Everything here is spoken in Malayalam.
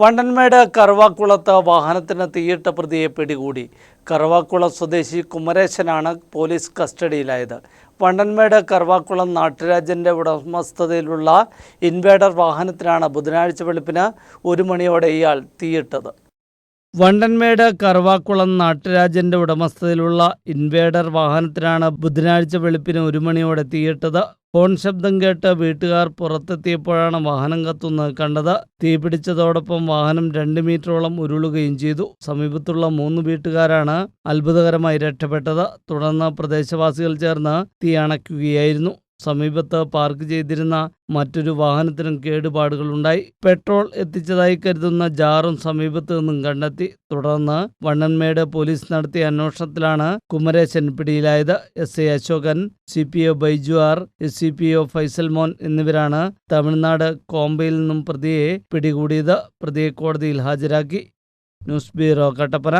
വണ്ടൻമേട് കറുവാക്കുളത്ത് വാഹനത്തിന് തീയിട്ട പ്രതിയെ പിടികൂടി. കറുവാക്കുളം സ്വദേശി കുമരേശനാണ് പോലീസ് കസ്റ്റഡിയിലായത്. വണ്ടൻമേട് കറുവാക്കുളം നാട്ടുരാജന്റെ ഉടമസ്ഥതയിലുള്ള ഇൻവേഡർ വാഹനത്തിനാണ് ബുധനാഴ്ച വെളുപ്പിന് ഒരു മണിയോടെ ഇയാൾ തീയിട്ടത്. വണ്ടൻമേട് കറുവാക്കുളം നാട്ടുരാജന്റെ ഉടമസ്ഥതയിലുള്ള ഇൻവേഡർ വാഹനത്തിനാണ് ബുധനാഴ്ച വെളുപ്പിന് ഒരു മണിയോടെ തീയിട്ടത്. ഫോൺ ശബ്ദം കേട്ട് വീട്ടുകാർ പുറത്തെത്തിയപ്പോഴാണ് വാഹനം കത്തുന്നത് കണ്ടത്. തീപിടിച്ചതോടൊപ്പം വാഹനം രണ്ട് മീറ്ററോളം ഉരുളുകയും ചെയ്തു. സമീപത്തുള്ള മൂന്ന് വീട്ടുകാരാണ് അത്ഭുതകരമായി രക്ഷപ്പെട്ടത്. തുടർന്ന് പ്രദേശവാസികൾ ചേർന്ന് തീ അണയ്ക്കുകയായിരുന്നു. സമീപത്ത് പാർക്ക് ചെയ്തിരുന്ന മറ്റൊരു വാഹനത്തിനും കേടുപാടുകളുണ്ടായി. പെട്രോൾ എത്തിച്ചതായി കരുതുന്ന ജാറും സമീപത്ത് നിന്നും കണ്ടെത്തി. തുടർന്ന് വണ്ണൻമേട് പോലീസ് നടത്തിയ അന്വേഷണത്തിലാണ് കുമരേശൻ പിടിയിലായത്. S. I. Ashokan C. P. O. Baiju R S. C. P. O. Faisal Mon എന്നിവരാണ് തമിഴ്നാട് കോമ്പയിൽ നിന്നും പ്രതിയെ പിടികൂടിയത്. പ്രതിയെ കോടതിയിൽ ഹാജരാക്കി. News bureau Kattappana.